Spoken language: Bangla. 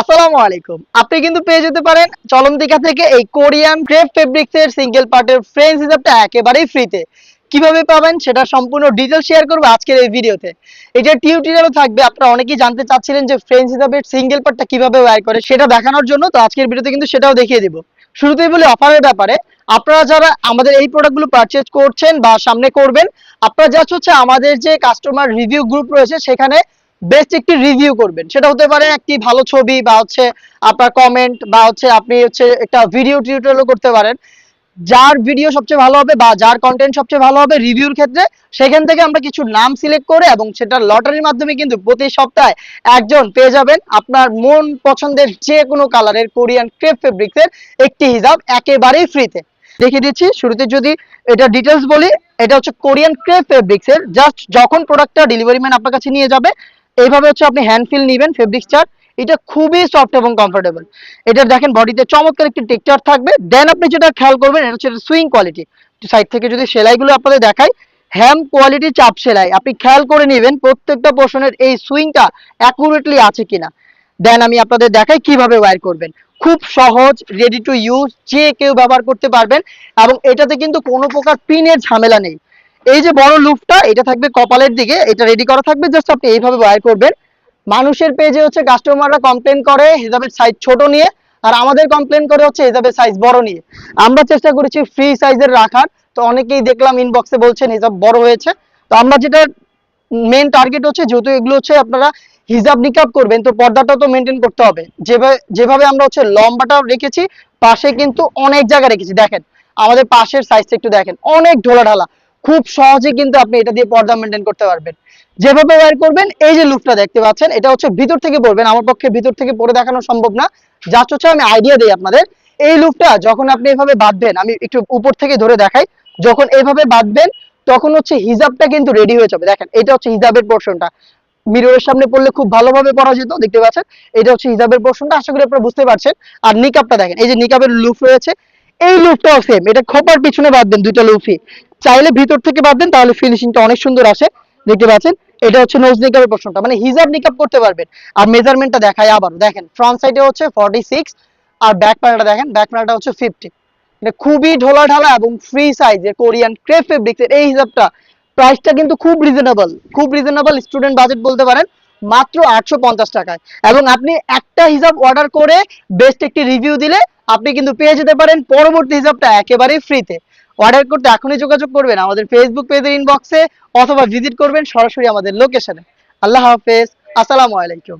আসসালামু আলাইকুম। আপনি কিন্তু পেয়ে যেতে পারেন চলন্তিকা থেকে এই কোরিয়ান ক্রেপ ফেব্রিক্স এর সিঙ্গেল পার্টের ফ্রেন্স হিসাবটা একেবারেই ফ্রিতে। কীভাবে পাবেন সেটা সম্পূর্ণ ডিটেল শেয়ার করব আজকের এই ভিডিওতে। টিউটোরিয়ালও থাকবে, আপনারা অনেকেই জানতে চাচ্ছিলেন যে ফ্রেন্স হিসাবে সিঙ্গেল পার্টটা কীভাবে ওয়্যার করে সেটা দেখানোর জন্য, তো আজকের ভিডিওতে কিন্তু সেটাও দেখিয়ে দিব। শুরুতেই বলি অফারের ব্যাপারে, আপনারা যারা আমাদের এই প্রোডাক্টগুলো পারচেজ করছেন বা সামনে করবেন, আপনারা জাস্ট হচ্ছে আমাদের যে কাস্টমার রিভিউ গ্রুপ রয়েছে, সেখানে বেস্ট একটি রিভিউ করবেন। সেটা হতে পারে একটি ভালো ছবি বা হচ্ছে আপনার কমেন্ট বা হচ্ছে আপনি হচ্ছে একটা ভিডিও টিউটোরিয়ালও করতে পারেন। যার ভিডিও সবচেয়ে ভালো হবে বা যার কন্টেন্ট সবচেয়ে ভালো হবে রিভিউর ক্ষেত্রে, সেখান থেকে আমরা কিছু নাম সিলেক্ট করে এবং সেটা লটারির মাধ্যমে কিন্তু প্রতি সপ্তাহে একজন পেয়ে যাবেন আপনার মন পছন্দের যে কোনো কালারের কোরিয়ান ক্রেপ ফেব্রিক্সের একটি হিসাব একেবারেই ফ্রিতে দেখিয়ে দিচ্ছি, শুরুতে যদি এটা ডিটেলস বলি, এটা হচ্ছে কোরিয়ান ক্রেপ ফেব্রিক্স এর জাস্ট যখন প্রোডাক্টটা ডেলিভারি ম্যান আপনার কাছে নিয়ে যাবে এইভাবে হচ্ছে আপনি হ্যান্ড ফিল নেবেন ফেব্রিক চার্ট। এটা খুবই সফট এবং কমফোর্টেবল এটা দেখেন বডিতে চমৎকার একটি টেক্সচার থাকবে। দেন আপনি যেটা খেয়াল করবেন, এটা হচ্ছে সুইং কোয়ালিটি সাইড থেকে যদি সেলাইগুলো আপনাদের দেখাই হ্যাম কোয়ালিটি চাপ সেলাই। আপনি খেয়াল করে নেবেন প্রত্যেকটা পোর্শনের এই সুইংটা অ্যাকুরেটলি আছে কিনা। দেন আমি আপনাদের দেখাই কীভাবে ওয়্যার করবেন। খুব সহজ রেডি টু ইউজ যে কেউ ব্যবহার করতে পারবেন। এবং এটাতে কিন্তু কোনো প্রকার পিনের ঝামেলা নেই। এই যে বড় লুপটা এটা থাকবে কপালের দিকে, এটা রেডি করা থাকবে জাস্ট আপনি এইভাবে ওয়্যার করবেন। মানুষের পেজে হচ্ছে কাস্টমাররা কমপ্লেন করে হিসাবের সাইজ ছোট নিয়ে, আর আমাদের কমপ্লেন করে হচ্ছে হিসাবের সাইজ বড় নিয়ে। আমরা চেষ্টা করেছি ফ্রি সাইজের রাখার, তো অনেকেই দেখলাম ইনবক্সে বলছেন হিসাব বড় হয়েছে। তো আমরা যেটা মেন টার্গেট হচ্ছে, যেহেতু এগুলো হচ্ছে আপনারা হিজাব নিকাব করবেন, তো পর্দাটা তো মেনটেন করতে হবে। যেভাবে যেভাবে আমরা হচ্ছে লম্বাটা রেখেছি, পাশে কিন্তু অনেক জায়গা রেখেছি। দেখেন, আমাদের পাশের সাইজটা একটু দেখেন, অনেক ঢোলা ঢালা খুব সহজে কিন্তু আপনি এটা দিয়ে পর্দা মেনটেন করতে পারবেন। যেভাবে ওয়্যার করবেন, এই যে লুপটা দেখতে পাচ্ছেন, এটা হচ্ছে ভিতর থেকে পড়বেন, আমার পক্ষে ভিতর থেকে পরে দেখানো সম্ভব না। জাস্ট হচ্ছে আমি আইডিয়া দিই আপনাদের। এই লুপটা যখন আপনি এভাবে বাঁধবেন, আমি একটু উপর থেকে ধরে দেখাই, যখন এইভাবে বাঁধবেন, তখন হচ্ছে হিজাবটা কিন্তু রেডি হয়ে যাবে। দেখেন, এটা হচ্ছে হিজাবের পোর্শনটা মিররের সামনে পড়লে খুব ভালোভাবে পড়া যেত, দেখতে পাচ্ছেন? এটা হচ্ছে হিজাবের পোর্শনটা আশা করি আপনারা বুঝতে পারছেন। আর নিকাবটা দেখেন, এই যে নিকাবের লুপ রয়েছে, এই লুপটাও সেম এটা খোপার পিছনে বাঁধবেন দুইটা লুফি চাইলে ভিতর থেকে বাঁধবেন তাহলে ফিনিশিংটা অনেক সুন্দর আসে। দেখতে পাচ্ছেন? এটা হচ্ছে নোজ নিকাবের পোর্শনটা। মানে হিজাব নিকাব করতে পারবেন। আর মেজারমেন্টটা দেখাই আবার দেখেন ফ্রন্ট সাইডে হচ্ছে 46 আর ব্যাক প্যানেলটা দেখেন ব্যাক প্যানেলটা হচ্ছে 50 এটা খুবই ঢোলা ঢালা এবং ফ্রি সাইজের কোরিয়ান ক্রেপ ফেব্রিক্স এর এই হিসাবটা প্রাইসটা কিন্তু খুব রিজনেবল খুব রিজনেবল স্টুডেন্ট বাজেট বলতে পারেন, মাত্র আটশো পঞ্চাশ টাকায়। এবং আপনি একটা হিসাব অর্ডার করে বেস্ট একটি রিভিউ দিলে আপনি কিন্তু পেয়ে যেতে পারেন। পরবর্তী হিসাবটা একেবারেই ফ্রিতে অর্ডার করতে এখনই যোগাযোগ করবেন আমাদের ফেসবুক পেজের ইনবক্সে অথবা ভিজিট করবেন সরাসরি আমাদের লোকেশনে আল্লাহ হাফেজ। আসসালামু আলাইকুম।